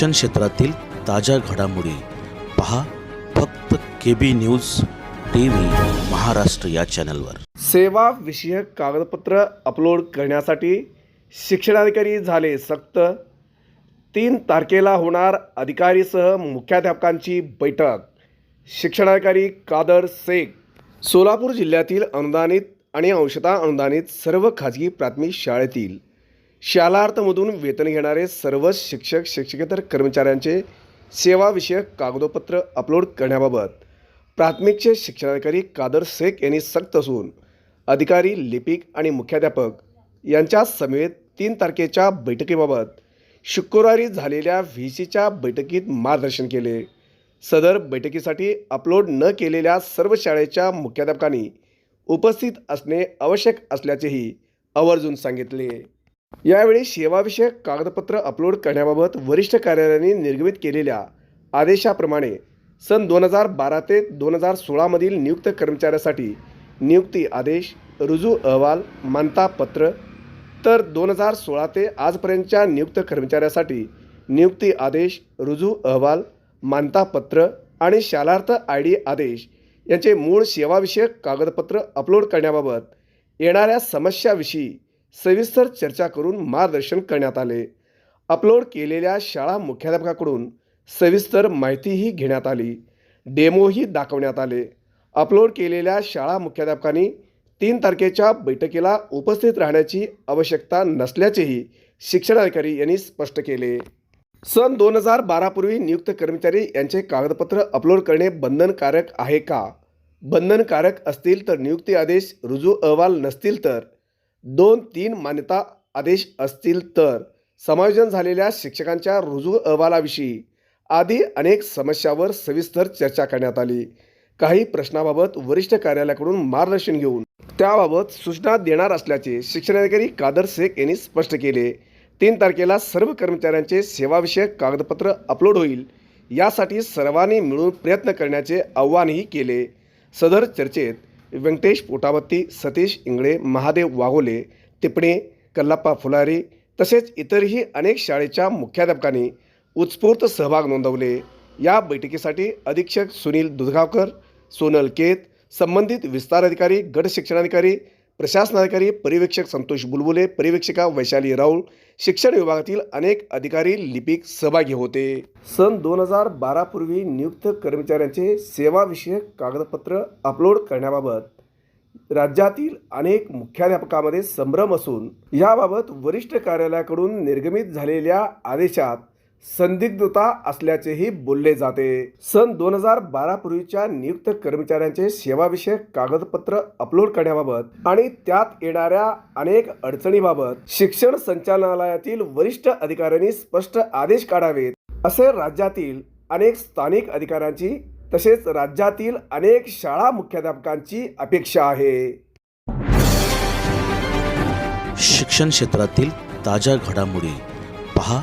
शिक्षण क्षेत्रातील ताज्या घडामोडी पहा फक्त K B news T V Maharashtra या चॅनलवर. सेवा विषयक कागदपत्र अपलोड करण्यासाठी शिक्षणाधिकारी झाले सक्त. तीन तारखेला होणार अधिकारीसह मुख्याध्यापकांची बैठक. शिक्षणाधिकारी कादर शेख. सोलापूर जिल्ह्यातील अनुदानित आणि अंशतः अनुदानित सर्व खाजगी प्राथमिक शाळेतील शालार्थमधून वेतन घेणारे सर्वच शिक्षक शिक्षकेतर कर्मचाऱ्यांचे सेवाविषयक कागदोपत्र अपलोड करण्याबाबत प्राथमिकचे शिक्षणाधिकारी कादर शेख यांनी सक्त असून अधिकारी लिपिक आणि मुख्याध्यापक यांच्या समेत तीन तारखेच्या बैठकीबाबत शुक्रवारी झालेल्या व्ही सीच्या बैठकीत मार्गदर्शन केले. सदर बैठकीसाठी अपलोड न केलेल्या सर्व शाळेच्या मुख्याध्यापकांनी उपस्थित असणे आवश्यक असल्याचेही आवर्जून सांगितले. यावेळी सेवाविषयक कागदपत्र अपलोड करण्याबाबत वरिष्ठ कार्यालयाने निर्गमित केलेल्या आदेशाप्रमाणे सन दोन हजार बारा ते दोन हजार सोळामधील नियुक्त कर्मचाऱ्यासाठी नियुक्ती आदेश रुजू अहवाल मानता पत्र तर दोन हजार सोळा ते आजपर्यंतच्या नियुक्त कर्मचाऱ्यासाठी नियुक्ती आदेश रुजू अहवाल मानता पत्र आणि शालार्थ आय डी आदेश यांचे मूळ सेवाविषयक कागदपत्र अपलोड करण्याबाबत येणाऱ्या समस्याविषयी सविस्तर चर्चा करून मार्गदर्शन करण्यात आले. अपलोड केलेल्या शाळा मुख्याध्यापकाकडून सविस्तर माहितीही घेण्यात आली. डेमोही दाखवण्यात आले. अपलोड केलेल्या शाळा मुख्याध्यापकांनी तीन तारखेच्या बैठकीला उपस्थित राहण्याची आवश्यकता नसल्याचेही शिक्षणाधिकारी यांनी स्पष्ट केले. सन दोन हजार बारापूर्वी नियुक्त कर्मचारी यांचे कागदपत्र अपलोड करणे बंधनकारक आहे का? बंधनकारक असतील तर नियुक्ती आदेश रुजू अहवाल नसतील तर दोन तीन मान्यता आदेश असतील तर समायोजन झालेल्या शिक्षकांच्या रुजू अहवालाविषयी आदी अनेक समस्यावर सविस्तर चर्चा करण्यात आली. काही प्रश्नाबाबत वरिष्ठ कार्यालयाकडून मार्गदर्शन घेऊन त्याबाबत सूचना देणार असल्याचे शिक्षणाधिकारी कादर शेख यांनी स्पष्ट केले. तीन तारखेला सर्व कर्मचाऱ्यांचे सेवाविषयक कागदपत्र अपलोड होईल. यासाठी सर्वांनी मिळून प्रयत्न करण्याचे आव्हानही केले. सदर चर्चेत व्यंकटेश पोटावत्ती सतीश इंगळे महादेव वाघोले तिपणे कल्लाप्पा फुलारी तसेच इतरही अनेक शाळेच्या मुख्याध्यापकांनी उत्स्फूर्त सहभाग नोंदवले. या बैठकीसाठी अधीक्षक सुनील दुधगावकर सोनल केत संबंधित विस्तार अधिकारी गट शिक्षणाधिकारी प्रशासनाधिकारी परिवेक्षक संतोष बुलबुले परिवेक्षिका वैशाली राऊळ शिक्षण विभागातील अनेक अधिकारी लिपिक सहभागी होते. सन दोन हजार बारापूर्वी नियुक्त कर्मचाऱ्यांचे सेवाविषयक कागदपत्र अपलोड करण्याबाबत राज्यातील अनेक मुख्याध्यापकामध्ये संभ्रम असून याबाबत वरिष्ठ कार्यालयाकडून निर्गमित झालेल्या आदेशात संदिग्धता असल्याचेही बोलले जाते. सन दोन हजार बारा पूर्वीच्या नियुक्त कर्मचाऱ्यांचे सेवाविषयक कागदपत्र अपलोड करण्याबाबत आणि त्यात येणाऱ्या अनेक अडचणीबाबत शिक्षण संचालनालयातील वरिष्ठ अधिकाऱ्यांनी स्पष्ट आदेश काढावेत. असे राज्यातील अनेक स्थानिक अधिकाऱ्यांची तसेच राज्यातील अनेक शाळा मुख्याध्यापकांची अपेक्षा आहे. शिक्षण क्षेत्रातील ताज्या घडामोडी पहा.